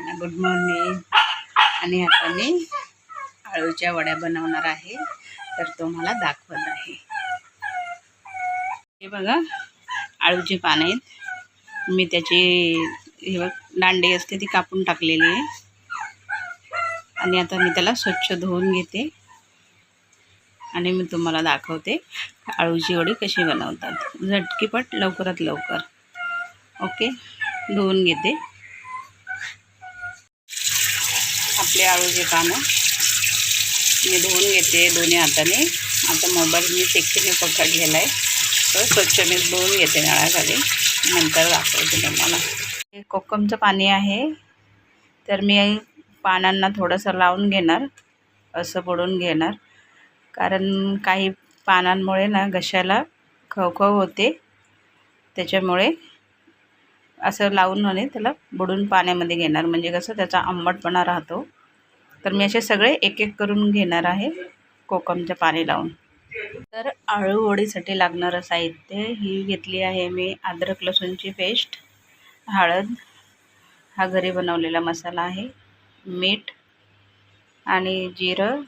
सगळ्यांना good morning आणि आता मी आळूच्या वड्या बनवणार आहे. तर तुम्हाला दाखवत आहे. हे बघा आळूची पानं आहेत. मी त्याची हे बघ दांडी असते ती कापून टाकलेली आहे. आणि आता मी त्याला स्वच्छ धुवून घेते. आणि मी तुम्हाला दाखवते आळूची वडी कशी बनवतात. झटकीपट लवकरात लवकर. ओके? धुवून घेते. आपले आळूचे पानं मी धुवून घेते दोन्ही हाताने. आता मोबाईल मी सेक्कीने पकडलेला आहे तर स्वच्छ मी धुवून घेते नळाखाली. नंतर दाखवते तुम्हाला. हे कोकमचं पाणी आहे. तर मी पानांना थोडंसं लावून घेणार. असं बुडून घेणार. कारण काही पानांमुळे ना घशाला खवखव होते. त्याच्यामुळे असं लावून म्हणे त्याला बुडून पाण्यामध्ये घेणार. म्हणजे कसं त्याचा आंबटपणा राहतो. तर मी असे सगळे एक एक करून घेणार आहे कोकमचं पाणी लावून. तर आळूवडीसाठी लागणारं साहित्य ही घेतली आहे मी अद्रक लसूणची पेस्ट हळद हा घरी बनवलेला मसाला आहे मीठ आणि जिरं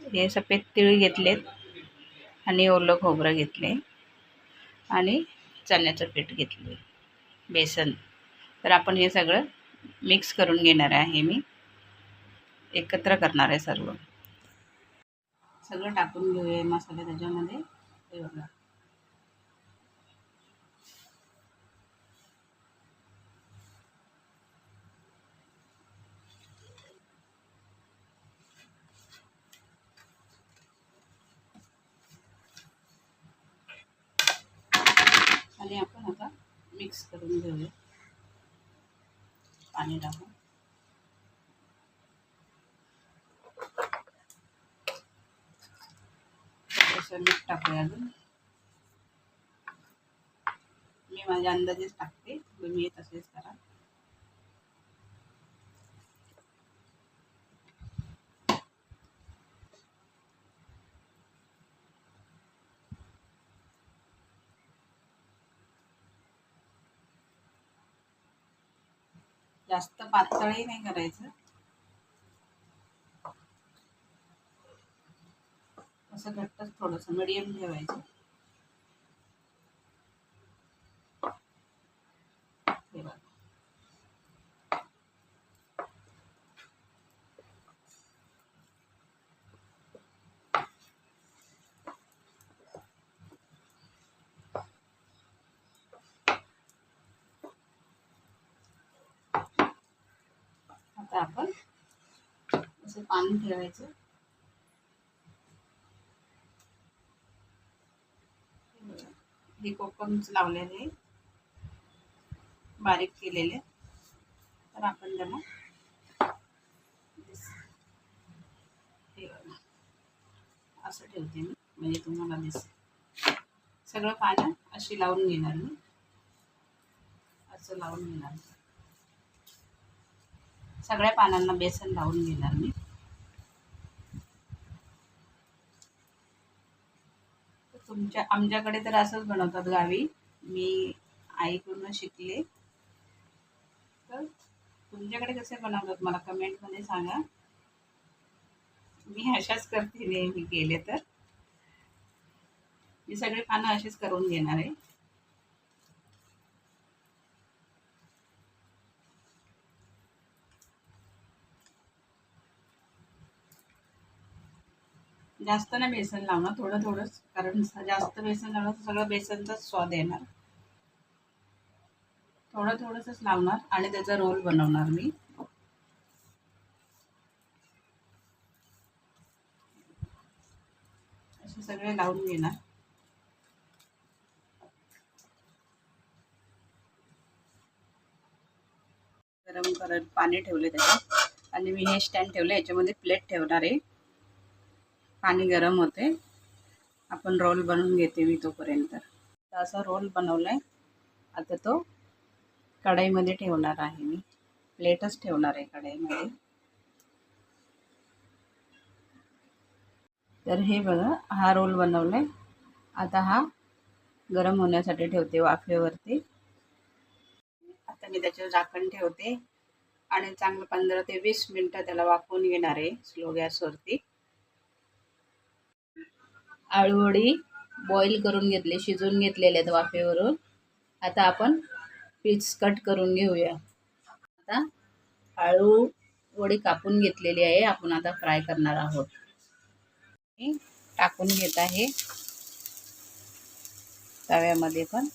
हे सफेद तिळ घेतलेत आणि ओलं खोबरं घेतले आणि चण्याचं पीठ घेतले बेसन. तर आपण हे सगळं मिक्स करून घेणार आहे मी. एकत्र करणार आहे सर्व. सगळं टाकून घेऊया मसाले त्याच्यामध्ये. हे बघा. आणि आपण आता मिक्स करून घेऊया. पाणी टाकून. थोडंसं मीठ टाकूया अजून. मी माझ्या अंदाजेच टाकते. तुम्ही तसेच करा. जास्त पातळही नाही करायचं. असं घट्टच थोडंसं मिडियम ठेवायचं. आता आपण असं पाणी ठेवायचं. हे कोकम्स लावलेले बारीक केलेले. तर आपण त्याला असं ठेवते मी. म्हणजे तुम्हाला दिसेल. सगळं पानं अशी लावून घेणार मी. असं लावून घेणार सगळ्या पानांना बेसन लावून घेणार मी. तुमच्या आमच्याकडे तर असंच बनवतात गावी. मी आईकडून शिकले. तर तुमच्याकडे कसे बनवतात मला कमेंटमध्ये सांगा. मी अशाच करते नेहमी केले तर. मी सगळे पानं अशीच करून घेणार आहे. जास्त नाही बेसन लावणार थोडं थोडंच कारण जास्त बेसन लावलं तर सगळं बेसनचाच स्वाद येणार. थोडं थोडंसंच लावणार आणि त्याचा रोल बनवणार मी. असे सगळे लावून घेणार. गरम करत पाणी ठेवले त्याच्यात. आणि मी हे स्टँड ठेवले याच्यामध्ये प्लेट ठेवणार आहे. पाणी गरम होते. आपण रोल बनवून घेते मी तोपर्यंत. तर असा रोल बनवला आहे आता तो कढईमध्ये ठेवणार आहे मी. प्लेटच ठेवणार आहे कढईमध्ये. तर हे बघा हा रोल बनवला आहे आता हा गरम होण्यासाठी ठेवते वाफेवरती. आता मी त्याच्यावर झाकण ठेवते. आणि चांगलं पंधरा ते वीस मिनटं त्याला वाफवून घेणार आहे स्लो गॅसवरती आळूवडी बॉईल करून घेतले शिजवून घेतलेले आहेत वाफेवरून. आता आपण पीस कट करून घेऊया. आता आळू वडी कापून घेतलेली आहे आपण आता फ्राय करणार आहोत. मी टाकून घेत आहे. तव्यामध्ये पण.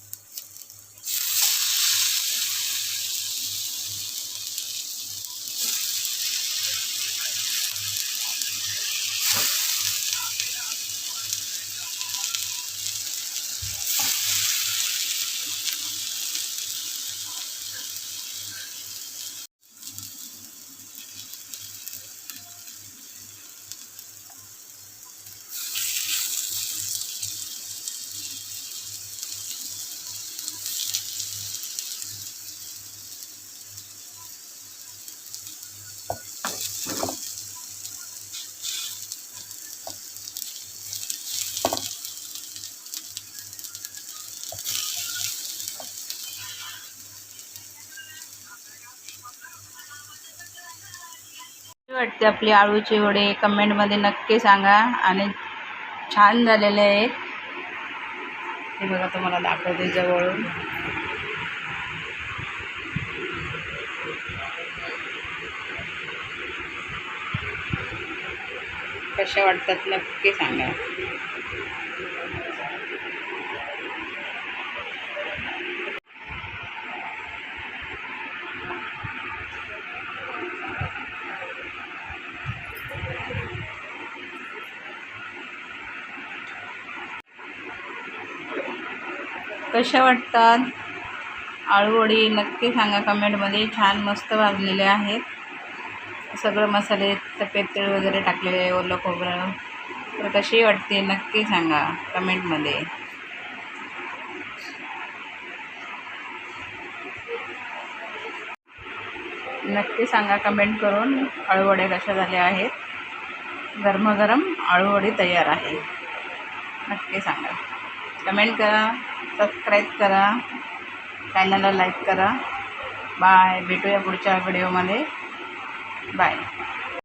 वाटते आपली आळूची वडे कमेंटमध्ये नक्की सांगा. आणि छान झालेले आहेत हे बघा तुम्हाला दाखवते जवळून. कशा वाटतात नक्की सांगा. कशा वाटतात? आळूवडी नक्की सांगा कमेंटमध्ये. छान मस्त भाजलेले आहेत. सगळं मसाले सफेद तेळ वगैरे टाकलेले आहे ओलं खोबरं. तर कशी वाटते नक्की सांगा कमेंटमध्ये. नक्की सांगा कमेंट करून आळूवडे कशा झाल्या आहेत. गरमागरम आळूवडी तयार आहे. नक्की सांगा. कमेंट करा सबस्क्राईब करा चॅनलला लाईक करा. बाय भेटूया पुढच्या व्हिडिओमध्ये बाय